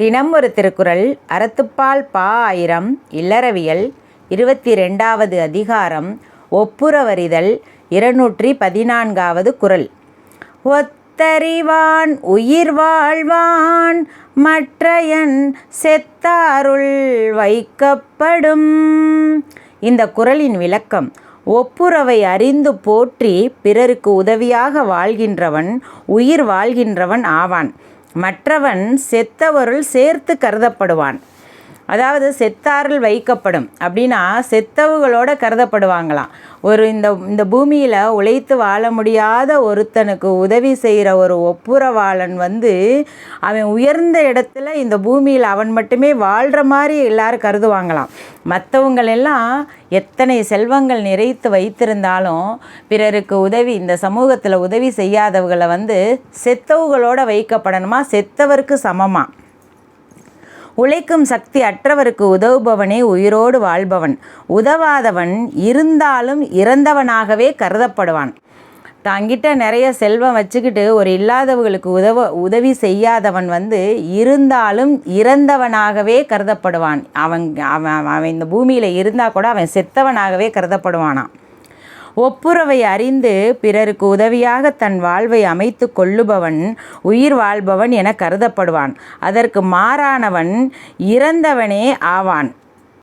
தினம் ஒரு திருக்குறள் அறத்துப்பால் பா ஆயிரம் இல்லறவியல் இருபத்தி ரெண்டாவது அதிகாரம் ஒப்புரவறிதல் இருநூற்றி பதினான்காவது குறள். ஒத்தறிவான் உயிர் வாழ்வான் மற்றையன் செத்தாருள் வைக்கப்படும். இந்த குறளின் விளக்கம் ஒப்புரவை அறிந்து போற்றி பிறருக்கு உதவியாக வாழ்கின்றவன் உயிர் வாழ்கின்றவன் ஆவான். மற்றவன் செத்தவருள் சேர்த்து கருதப்படுவான். அதாவது செத்தாரில் வைக்கப்படும் அப்படின்னா செத்தவுகளோட கருதப்படுவாங்களாம். ஒரு இந்த இந்த பூமியில் உழைத்து வாழ முடியாத ஒருத்தனுக்கு உதவி செய்கிற ஒரு ஒப்புரவாளன் வந்து அவன் உயர்ந்த இடத்துல இந்த பூமியில் அவன் மட்டுமே வாழ்கிற மாதிரி எல்லாரும் கருதுவாங்களாம். மற்றவங்களெல்லாம் எத்தனை செல்வங்கள் நிறைத்து வைத்திருந்தாலும் பிறருக்கு உதவி இந்த சமூகத்தில் உதவி செய்யாதவங்களை வந்து செத்தவுகளோட வைக்கப்படணுமா? செத்தவருக்கு சமமாக உழைக்கும் சக்தி அற்றவருக்கு உதவுபவனே உயிரோடு வாழ்பவன். உதவாதவன் இருந்தாலும் இறந்தவனாகவே கருதப்படுவான். தங்கிட்ட நிறைய செல்வம் வச்சுக்கிட்டு ஒரு இல்லாதவர்களுக்கு உதவ உதவி செய்யாதவன் வந்து இருந்தாலும் இறந்தவனாகவே கருதப்படுவான். அவன் அவன் அவன் இந்த பூமியில் இருந்தால் கூட அவன் செத்தவனாகவே கருதப்படுவானான் ஒப்புரவை அறிந்து பிறருக்கு உதவியாக தன் வாழ்வை அமைத்து கொள்ளுபவன் உயிர் வாழ்பவன் என கருதப்படுவான். அதற்கு மாறானவன் இறந்தவனே ஆவான்.